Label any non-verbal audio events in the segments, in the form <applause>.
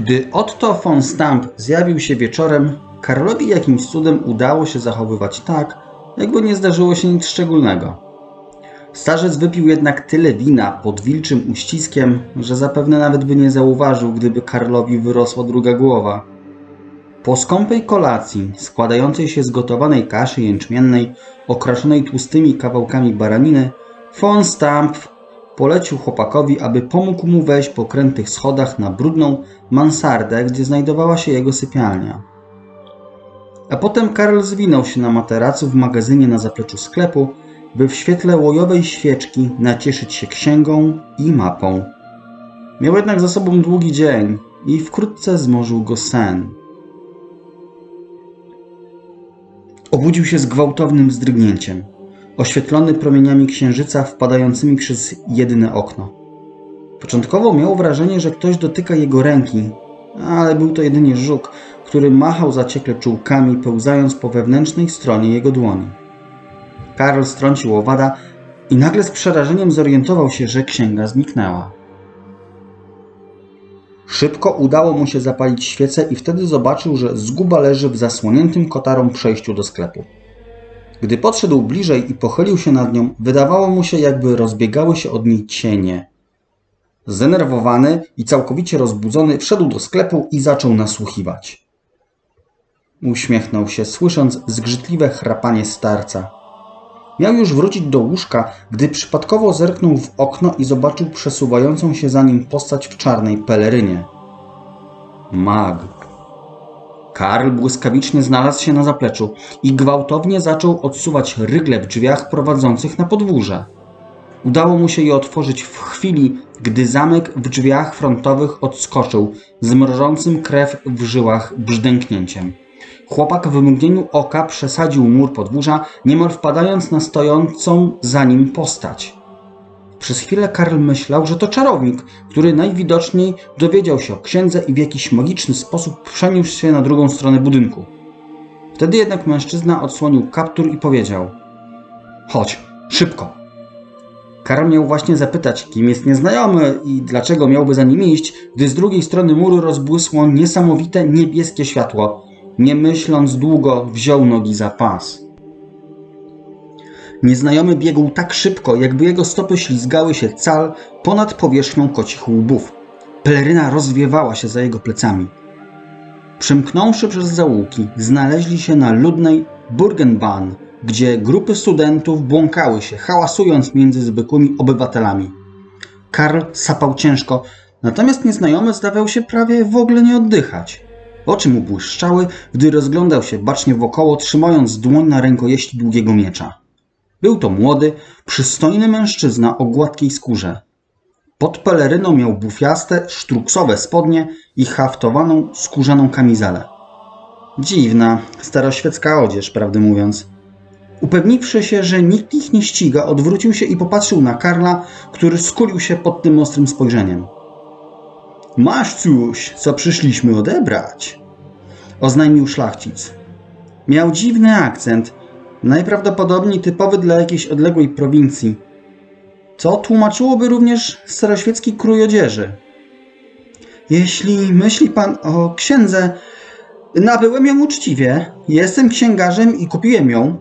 Gdy Otto von Stamp zjawił się wieczorem, Karolowi jakimś cudem udało się zachowywać tak, jakby nie zdarzyło się nic szczególnego. Starzec wypił jednak tyle wina pod wilczym uściskiem, że zapewne nawet by nie zauważył, gdyby Karlowi wyrosła druga głowa. Po skąpej kolacji, składającej się z gotowanej kaszy jęczmiennej, okraszonej tłustymi kawałkami baraniny, von Stamp polecił chłopakowi, aby pomógł mu wejść po krętych schodach na brudną mansardę, gdzie znajdowała się jego sypialnia. A potem Karl zwinął się na materacu w magazynie na zapleczu sklepu, by w świetle łojowej świeczki nacieszyć się księgą i mapą. Miał jednak za sobą długi dzień i wkrótce zmorzył go sen. Obudził się z gwałtownym wzdrygnięciem, oświetlony promieniami księżyca wpadającymi przez jedyne okno. Początkowo miał wrażenie, że ktoś dotyka jego ręki, ale był to jedynie żuk, który machał zaciekle czułkami, pełzając po wewnętrznej stronie jego dłoni. Karol strącił owada i nagle z przerażeniem zorientował się, że księga zniknęła. Szybko udało mu się zapalić świecę i wtedy zobaczył, że zguba leży w zasłoniętym kotarą przejściu do sklepu. Gdy podszedł bliżej i pochylił się nad nią, wydawało mu się, jakby rozbiegały się od niej cienie. Zdenerwowany i całkowicie rozbudzony, wszedł do sklepu i zaczął nasłuchiwać. Uśmiechnął się, słysząc zgrzytliwe chrapanie starca. Miał już wrócić do łóżka, gdy przypadkowo zerknął w okno i zobaczył przesuwającą się za nim postać w czarnej pelerynie. Mag. Karl błyskawicznie znalazł się na zapleczu i gwałtownie zaczął odsuwać rygle w drzwiach prowadzących na podwórze. Udało mu się je otworzyć w chwili, gdy zamek w drzwiach frontowych odskoczył z mrożącym krew w żyłach brzdęknięciem. Chłopak w mgnieniu oka przesadził mur podwórza, niemal wpadając na stojącą za nim postać. Przez chwilę Karl myślał, że to czarownik, który najwidoczniej dowiedział się o księdze i w jakiś magiczny sposób przeniósł się na drugą stronę budynku. Wtedy jednak mężczyzna odsłonił kaptur i powiedział: Chodź, szybko. Karl miał właśnie zapytać, kim jest nieznajomy i dlaczego miałby za nim iść, gdy z drugiej strony muru rozbłysło niesamowite niebieskie światło. Nie myśląc długo, wziął nogi za pas. Nieznajomy biegł tak szybko, jakby jego stopy ślizgały się cal ponad powierzchnią kocich łbów. Peleryna rozwiewała się za jego plecami. Przemknąwszy przez zaułki, znaleźli się na ludnej Burgenbahn, gdzie grupy studentów błąkały się, hałasując między zwykłymi obywatelami. Karl sapał ciężko, natomiast nieznajomy zdawał się prawie w ogóle nie oddychać. Oczy mu błyszczały, gdy rozglądał się bacznie wokoło, trzymając dłoń na rękojeści długiego miecza. Był to młody, przystojny mężczyzna o gładkiej skórze. Pod peleryną miał bufiaste, sztruksowe spodnie i haftowaną, skórzaną kamizelę. Dziwna, staroświecka odzież, prawdę mówiąc. Upewniwszy się, że nikt ich nie ściga, odwrócił się i popatrzył na Karla, który skulił się pod tym ostrym spojrzeniem. Masz coś, co przyszliśmy odebrać, oznajmił szlachcic. Miał dziwny akcent, najprawdopodobniej typowy dla jakiejś odległej prowincji, co tłumaczyłoby również staroświecki krój odzieży. Jeśli myśli pan o księdze, nabyłem ją uczciwie. Jestem księgarzem i kupiłem ją.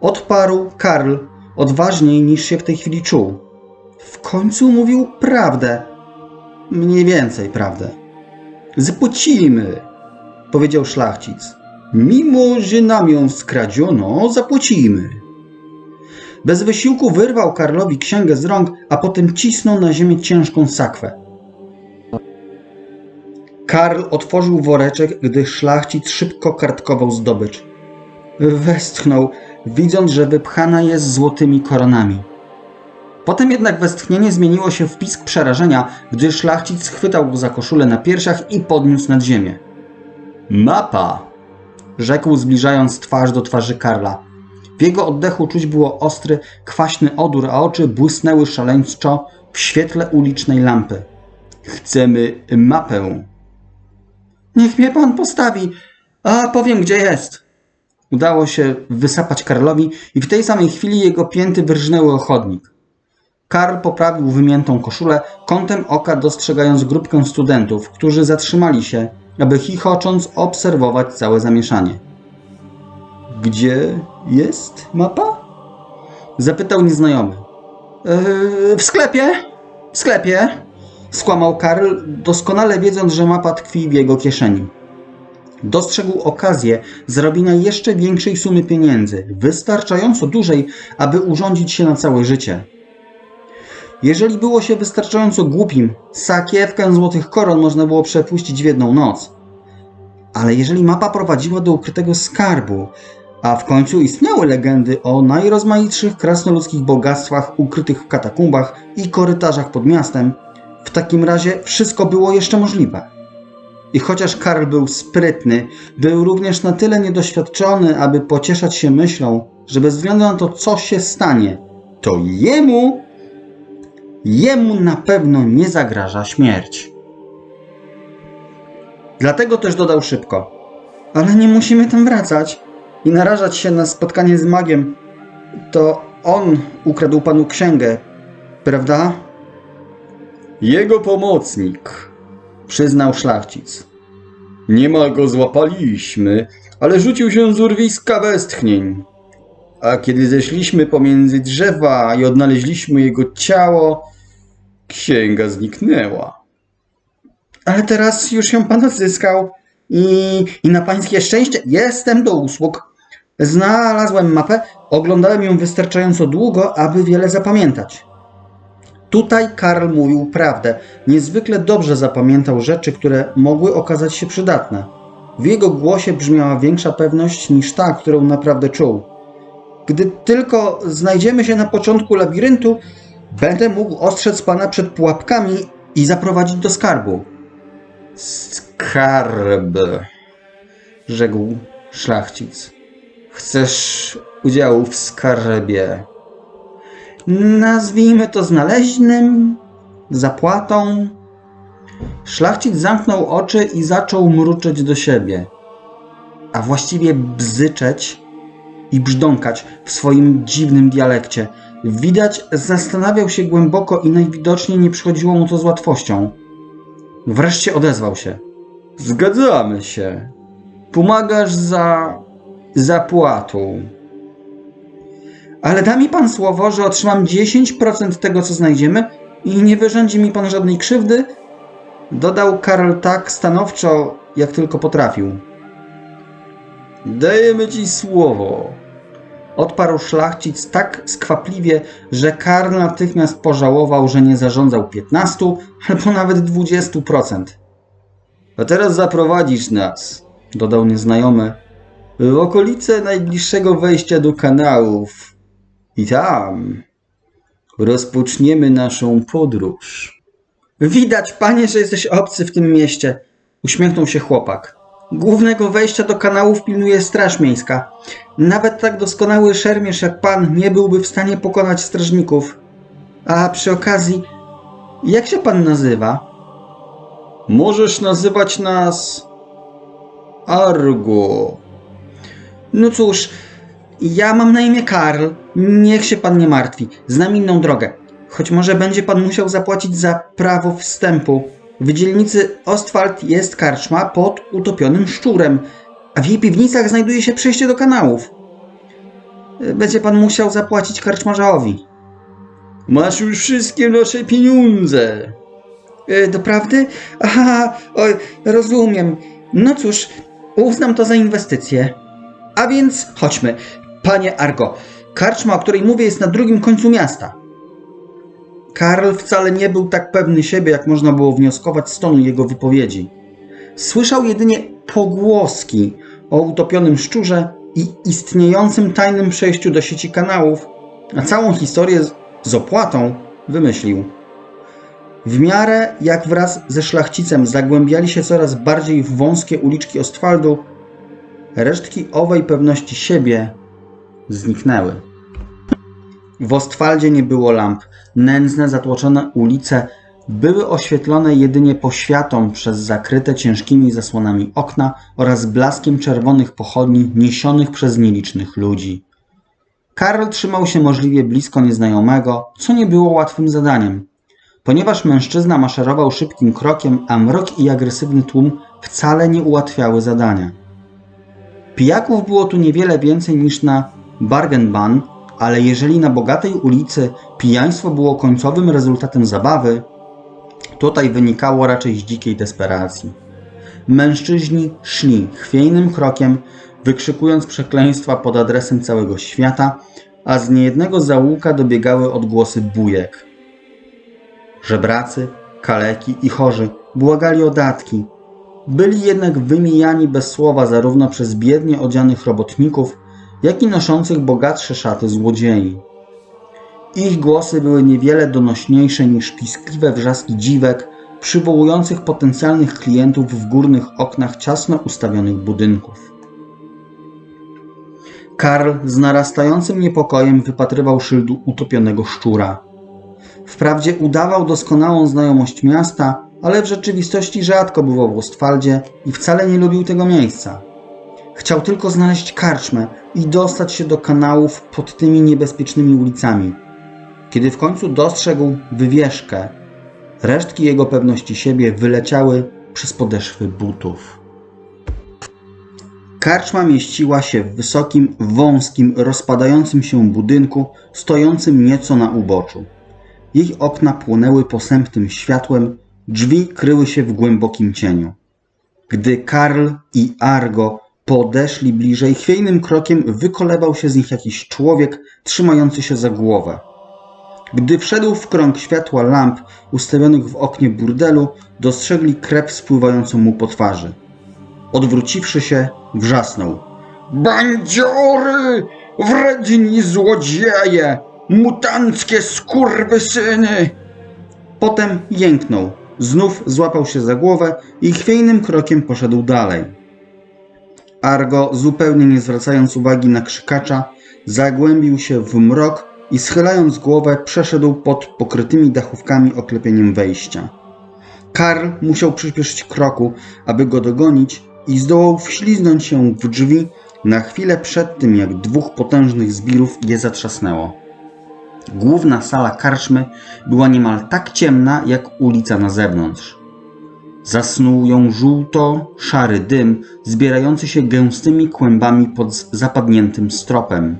Odparł Karl odważniej niż się w tej chwili czuł. W końcu mówił prawdę. Mniej więcej prawdę. Zapłacimy, powiedział szlachcic. Mimo, że nam ją skradziono, zapłacimy. Bez wysiłku wyrwał Karlowi księgę z rąk, a potem cisnął na ziemię ciężką sakwę. Karl otworzył woreczek, gdy szlachcic szybko kartkował zdobycz. Westchnął, widząc, że wypchana jest złotymi koronami. Potem jednak westchnienie zmieniło się w pisk przerażenia, gdy szlachcic schwytał go za koszulę na piersiach i podniósł nad ziemię. Mapa! Rzekł, zbliżając twarz do twarzy Karla. W jego oddechu czuć było ostry, kwaśny odór, a oczy błysnęły szaleńczo w świetle ulicznej lampy. Chcemy mapę. Niech mnie pan postawi, a powiem gdzie jest. Udało się wysapać Karlowi i w tej samej chwili jego pięty wyrżnęły chodnik. Karl poprawił wymiętą koszulę, kątem oka dostrzegając grupkę studentów, którzy zatrzymali się, aby chichocząc obserwować całe zamieszanie. Gdzie jest mapa? Zapytał nieznajomy. Yy, w sklepie? W sklepie? Skłamał Karl, doskonale wiedząc, że mapa tkwi w jego kieszeni. Dostrzegł okazję zrobienia jeszcze większej sumy pieniędzy, wystarczająco dużej, aby urządzić się na całe życie. Jeżeli było się wystarczająco głupim, sakiewkę złotych koron można było przepuścić w jedną noc. Ale jeżeli mapa prowadziła do ukrytego skarbu, a w końcu istniały legendy o najrozmaitszych krasnoludzkich bogactwach ukrytych w katakumbach i korytarzach pod miastem, w takim razie wszystko było jeszcze możliwe. I chociaż Karl był sprytny, był również na tyle niedoświadczony, aby pocieszać się myślą, że bez względu na to, co się stanie, to jemu, jemu na pewno nie zagraża śmierć. Dlatego też dodał szybko. Ale nie musimy tam wracać i narażać się na spotkanie z magiem. To on ukradł panu księgę, prawda? Jego pomocnik, Przyznał szlachcic. niemal go złapaliśmy, ale rzucił się z urwiska westchnień. A kiedy zeszliśmy pomiędzy drzewa i odnaleźliśmy jego ciało, księga zniknęła. Ale teraz już ją pan odzyskał i, i na pańskie szczęście jestem do usług. Znalazłem mapę, oglądałem ją wystarczająco długo, aby wiele zapamiętać. Tutaj Karl mówił prawdę. Niezwykle dobrze zapamiętał rzeczy, które mogły okazać się przydatne. W jego głosie brzmiała większa pewność niż ta, którą naprawdę czuł. Gdy tylko znajdziemy się na początku labiryntu, będę mógł ostrzec pana przed pułapkami i zaprowadzić do skarbu. Skarb. rzekł szlachcic. Chcesz udziału w skarbie? Nazwijmy to znaleźnym, zapłatą. Szlachcic zamknął oczy i zaczął mruczeć do siebie, a właściwie bzyczeć i brzdąkać w swoim dziwnym dialekcie. Widać, zastanawiał się głęboko i najwidoczniej nie przychodziło mu to z łatwością. Wreszcie odezwał się. Zgadzamy się. Pomagasz za zapłatą. Ale da mi pan słowo, że otrzymam 10% tego, co znajdziemy i nie wyrządzi mi pan żadnej krzywdy? Dodał Karol tak stanowczo, jak tylko potrafił. Dajemy ci słowo. Odparł szlachcic tak skwapliwie, że Karl natychmiast pożałował, że nie zarządzał 15 albo nawet 20%. A teraz zaprowadzisz nas, Dodał nieznajomy. w okolice najbliższego wejścia do kanałów. I tam rozpoczniemy naszą podróż. Widać, panie, że jesteś obcy w tym mieście. Uśmiechnął się chłopak. Głównego wejścia do kanałów pilnuje Straż Miejska. Nawet tak doskonały szermierz jak pan nie byłby w stanie pokonać strażników. A przy okazji, jak się pan nazywa? Możesz nazywać nas Argo. No cóż, ja mam na imię Karl. Niech się pan nie martwi. Znam inną drogę. Choć może będzie pan musiał zapłacić za prawo wstępu. W dzielnicy Ostwald jest karczma pod utopionym szczurem, a w jej piwnicach znajduje się przejście do kanałów. Będzie pan musiał zapłacić karczmarzowi. Masz już wszystkie nasze pieniądze. E, Doprawdy? Aha, oj, rozumiem. No cóż, uznam to za inwestycję. A więc chodźmy. Panie Argo, karczma, o której mówię, jest na drugim końcu miasta. Karl wcale nie był tak pewny siebie, jak można było wnioskować z tonu jego wypowiedzi. Słyszał jedynie pogłoski o utopionym szczurze i istniejącym tajnym przejściu do sieci kanałów, a całą historię z, opłatą wymyślił. W miarę jak wraz ze szlachcicem zagłębiali się coraz bardziej w wąskie uliczki Ostwaldu, resztki owej pewności siebie zniknęły. W Ostwaldzie nie było lamp. Nędzne, zatłoczone ulice były oświetlone jedynie poświatą przez zakryte ciężkimi zasłonami okna oraz blaskiem czerwonych pochodni niesionych przez nielicznych ludzi. Karl trzymał się możliwie blisko nieznajomego, co nie było łatwym zadaniem. Ponieważ mężczyzna maszerował szybkim krokiem, a mrok i agresywny tłum wcale nie ułatwiały zadania. Pijaków było tu niewiele więcej niż na Bargenban, ale jeżeli na bogatej ulicy pijaństwo było końcowym rezultatem zabawy, tutaj wynikało raczej z dzikiej desperacji. Mężczyźni szli chwiejnym krokiem, wykrzykując przekleństwa pod adresem całego świata, a z niejednego zaułka dobiegały odgłosy bujek. Żebracy, kaleki i chorzy błagali o datki. Byli jednak wymijani bez słowa zarówno przez biednie odzianych robotników, jak i noszących bogatsze szaty złodziei. Ich głosy były niewiele donośniejsze niż piskliwe wrzaski dziwek, przywołujących potencjalnych klientów w górnych oknach ciasno ustawionych budynków. Karl z narastającym niepokojem wypatrywał szyldu utopionego szczura. Wprawdzie udawał doskonałą znajomość miasta, ale w rzeczywistości rzadko bywał w Ostwaldzie i wcale nie lubił tego miejsca. Chciał tylko znaleźć karczmę i dostać się do kanałów pod tymi niebezpiecznymi ulicami. Kiedy w końcu dostrzegł wywieszkę, resztki jego pewności siebie wyleciały przez podeszwy butów. Karczma mieściła się w wysokim, wąskim, rozpadającym się budynku, stojącym nieco na uboczu. Jej okna płonęły posępnym światłem, drzwi kryły się w głębokim cieniu. Gdy Karl i Argo podeszli bliżej, chwiejnym krokiem wykolebał się z nich jakiś człowiek trzymający się za głowę. Gdy wszedł w krąg światła lamp ustawionych w oknie burdelu, dostrzegli krew spływającą mu po twarzy. Odwróciwszy się, wrzasnął. Bandziory! Wredni złodzieje! Mutanckie skurwysyny! Potem jęknął, znów złapał się za głowę i chwiejnym krokiem poszedł dalej. Argo, zupełnie nie zwracając uwagi na krzykacza, zagłębił się w mrok i schylając głowę przeszedł pod pokrytymi dachówkami oklepieniem wejścia. Karl musiał przyspieszyć kroku, aby go dogonić i zdołał wśliznąć się w drzwi na chwilę przed tym, jak dwóch potężnych zbirów je zatrzasnęło. Główna sala karczmy była niemal tak ciemna, jak ulica na zewnątrz. Zasnuł ją żółto-szary dym, zbierający się gęstymi kłębami pod zapadniętym stropem.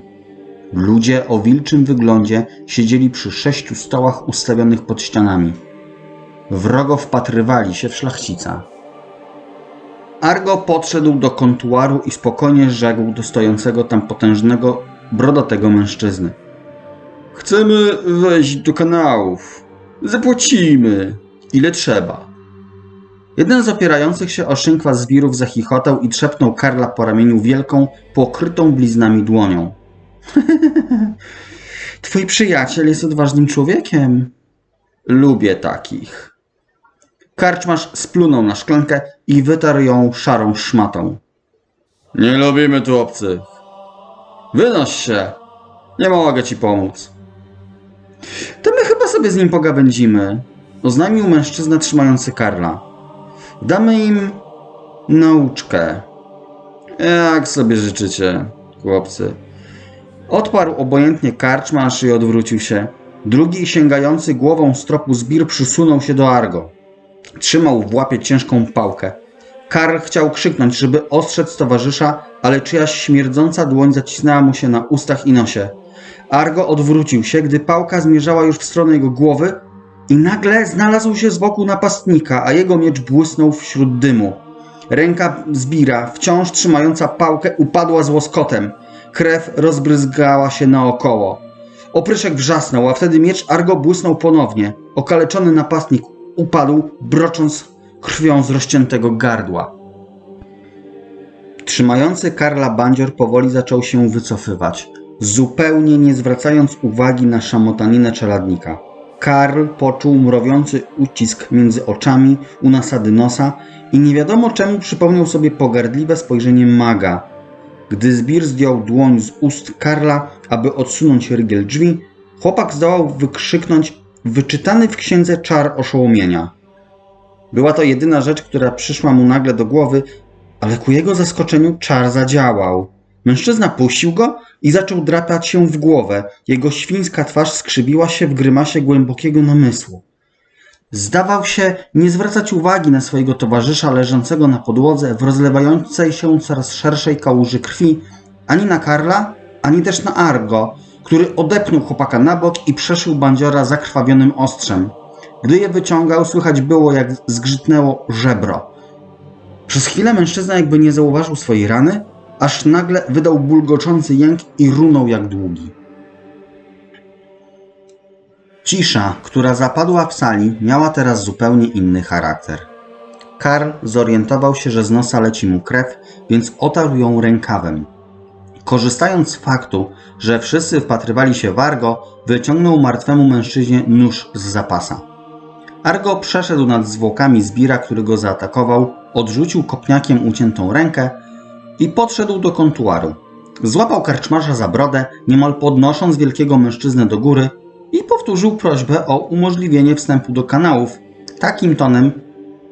Ludzie o wilczym wyglądzie siedzieli przy sześciu stołach ustawionych pod ścianami. Wrogo wpatrywali się w szlachcica. Argo podszedł do kontuaru i spokojnie rzekł do stojącego tam potężnego, brodatego mężczyzny. Chcemy wejść do kanałów. Zapłacimy. Ile trzeba. Jeden z opierających się o szynkwa zbirów zachichotał i trzepnął Karla po ramieniu wielką, pokrytą bliznami dłonią. <laughs> Twój przyjaciel jest odważnym człowiekiem. Lubię takich. Karczmasz splunął na szklankę i wytarł ją szarą szmatą. Nie lubimy tu obcych. Wynoś się. Nie mogę ci pomóc. To my chyba sobie z nim pogawędzimy, oznajmił mężczyzna trzymający Karla. Damy im nauczkę. Jak sobie życzycie, chłopcy. Odparł obojętnie karczmasz i odwrócił się. Drugi, sięgający głową stropu zbir, przysunął się do Argo. Trzymał w łapie ciężką pałkę. Karl chciał krzyknąć, żeby ostrzec towarzysza, ale czyjaś śmierdząca dłoń zacisnęła mu się na ustach i nosie. Argo odwrócił się, gdy pałka zmierzała już w stronę jego głowy i nagle znalazł się z boku napastnika, a jego miecz błysnął wśród dymu. Ręka zbira, wciąż trzymająca pałkę, upadła z łoskotem. Krew rozbryzgała się naokoło. Opryszek wrzasnął, a wtedy miecz Argo błysnął ponownie. Okaleczony napastnik upadł, brocząc krwią z rozciętego gardła. Trzymający Karla bandzior powoli zaczął się wycofywać, zupełnie nie zwracając uwagi na szamotaninę czeladnika. Karl poczuł mrowiący ucisk między oczami u nasady nosa i nie wiadomo czemu przypomniał sobie pogardliwe spojrzenie maga. Gdy zbir zdjął dłoń z ust Karla, aby odsunąć rygiel drzwi, chłopak zdołał wykrzyknąć wyczytany w księdze czar oszołomienia. Była to jedyna rzecz, która przyszła mu nagle do głowy, ale ku jego zaskoczeniu czar zadziałał. Mężczyzna puścił go i zaczął drapać się w głowę. Jego świńska twarz skrzywiła się w grymasie głębokiego namysłu. Zdawał się nie zwracać uwagi na swojego towarzysza leżącego na podłodze w rozlewającej się coraz szerszej kałuży krwi, ani na Karla, ani też na Argo, który odepnął chłopaka na bok i przeszył bandziora zakrwawionym ostrzem. Gdy je wyciągał, słychać było, jak zgrzytnęło żebro. Przez chwilę mężczyzna jakby nie zauważył swojej rany, aż nagle wydał bulgoczący jęk i runął jak długi. Cisza, która zapadła w sali, miała teraz zupełnie inny charakter. Karl zorientował się, że z nosa leci mu krew, więc otarł ją rękawem. Korzystając z faktu, że wszyscy wpatrywali się w Argo, wyciągnął martwemu mężczyźnie nóż z zapasa. Argo przeszedł nad zwłokami zbira, który go zaatakował, odrzucił kopniakiem uciętą rękę i podszedł do kontuaru. Złapał karczmarza za brodę, niemal podnosząc wielkiego mężczyznę do góry i powtórzył prośbę o umożliwienie wstępu do kanałów, takim tonem,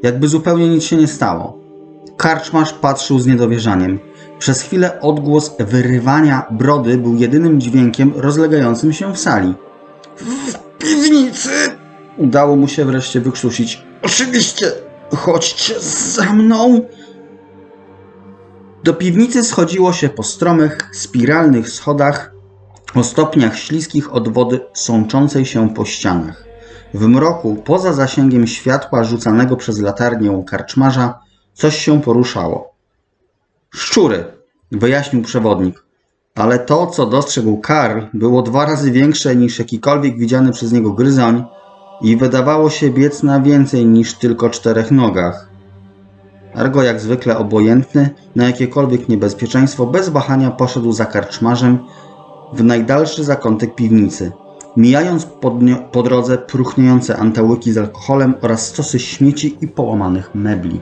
jakby zupełnie nic się nie stało. Karczmarz patrzył z niedowierzaniem. Przez chwilę odgłos wyrywania brody był jedynym dźwiękiem rozlegającym się w sali. W piwnicy! Udało mu się wreszcie wykrztusić. Oczywiście! Chodźcie za mną! Do piwnicy schodziło się po stromych, spiralnych schodach o stopniach śliskich od wody sączącej się po ścianach. W mroku, poza zasięgiem światła rzucanego przez latarnię karczmarza, coś się poruszało. Szczury, wyjaśnił przewodnik. Ale to, co dostrzegł Karl, było dwa razy większe niż jakikolwiek widziany przez niego gryzoń i wydawało się biec na więcej niż tylko czterech nogach. Argo, jak zwykle obojętny na jakiekolwiek niebezpieczeństwo, bez wahania poszedł za karczmarzem w najdalszy zakątek piwnicy, mijając po, drodze próchniejące antałyki z alkoholem oraz stosy śmieci i połamanych mebli.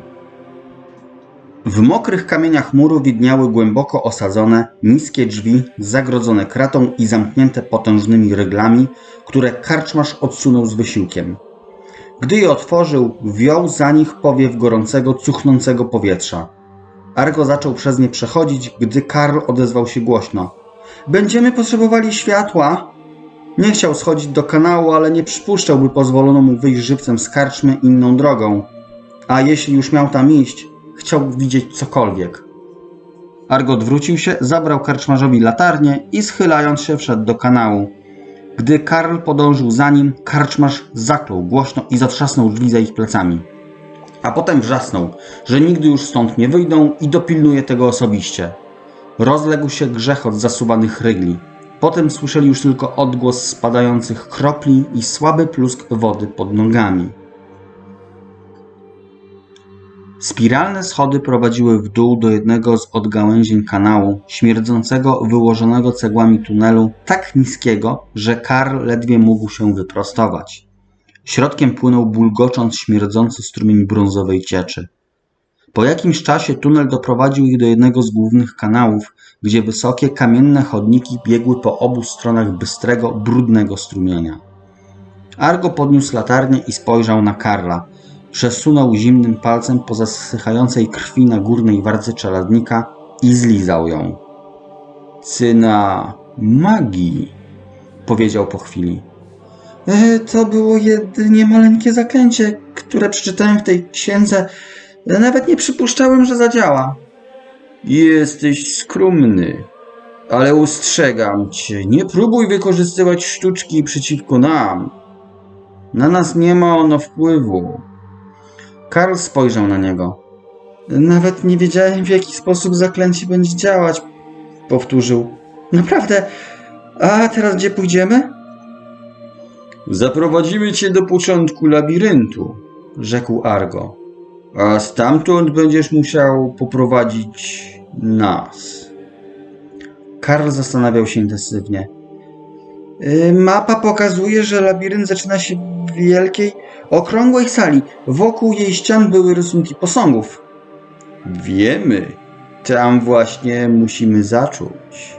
W mokrych kamieniach muru widniały głęboko osadzone, niskie drzwi, zagrodzone kratą i zamknięte potężnymi ryglami, które karczmarz odsunął z wysiłkiem. Gdy je otworzył, wiał za nich powiew gorącego, cuchnącego powietrza. Argo zaczął przez nie przechodzić, gdy Karl odezwał się głośno. Będziemy potrzebowali światła. Nie chciał schodzić do kanału, ale nie przypuszczał, by pozwolono mu wyjść żywcem z karczmy inną drogą. A jeśli już miał tam iść, chciał widzieć cokolwiek. Argo odwrócił się, zabrał karczmarzowi latarnię i schylając się wszedł do kanału. Gdy Karl podążył za nim, karczmarz zaklął głośno i zatrzasnął drzwi za ich plecami. A potem wrzasnął, że nigdy już stąd nie wyjdą i dopilnuje tego osobiście. Rozległ się grzechot zasuwanych rygli. Potem słyszeli już tylko odgłos spadających kropli i słaby plusk wody pod nogami. Spiralne schody prowadziły w dół do jednego z odgałęzień kanału, śmierdzącego, wyłożonego cegłami tunelu, tak niskiego, że Karl ledwie mógł się wyprostować. Środkiem płynął bulgocząc śmierdzący strumień brązowej cieczy. Po jakimś czasie tunel doprowadził ich do jednego z głównych kanałów, gdzie wysokie kamienne chodniki biegły po obu stronach bystrego, brudnego strumienia. Argo podniósł latarnię i spojrzał na Karla. Przesunął zimnym palcem po zasychającej krwi na górnej wardze czeladnika i zlizał ją. Cyna magii, powiedział po chwili. E, to było jedynie maleńkie zaklęcie, które przeczytałem w tej księdze. E, Nawet nie przypuszczałem, że zadziała. Jesteś skromny, ale ustrzegam cię, nie próbuj wykorzystywać sztuczki przeciwko nam. Na nas nie ma ono wpływu. Karl spojrzał na niego. Nawet nie wiedziałem, w jaki sposób zaklęcie będzie działać, powtórzył. Naprawdę? A teraz gdzie pójdziemy? Zaprowadzimy cię do początku labiryntu, rzekł Argo. A stamtąd będziesz musiał poprowadzić nas. Karl zastanawiał się intensywnie. Y, Mapa pokazuje, że labirynt zaczyna się w wielkiej, okrągłej sali. Wokół jej ścian były rysunki posągów. Wiemy. Tam właśnie musimy zacząć.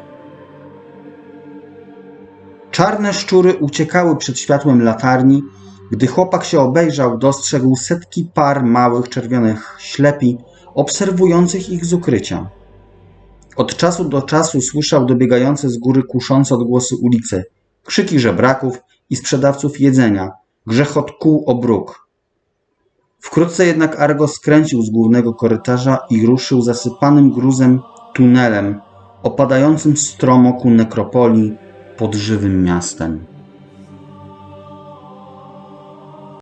Czarne szczury uciekały przed światłem latarni. Gdy chłopak się obejrzał, dostrzegł setki par małych czerwonych ślepi, obserwujących ich z ukrycia. Od czasu do czasu słyszał dobiegające z góry kuszące odgłosy ulicy, krzyki żebraków i sprzedawców jedzenia, grzechot kół o bruk. Wkrótce jednak Argo skręcił z głównego korytarza i ruszył zasypanym gruzem tunelem opadającym stromo ku nekropolii pod żywym miastem.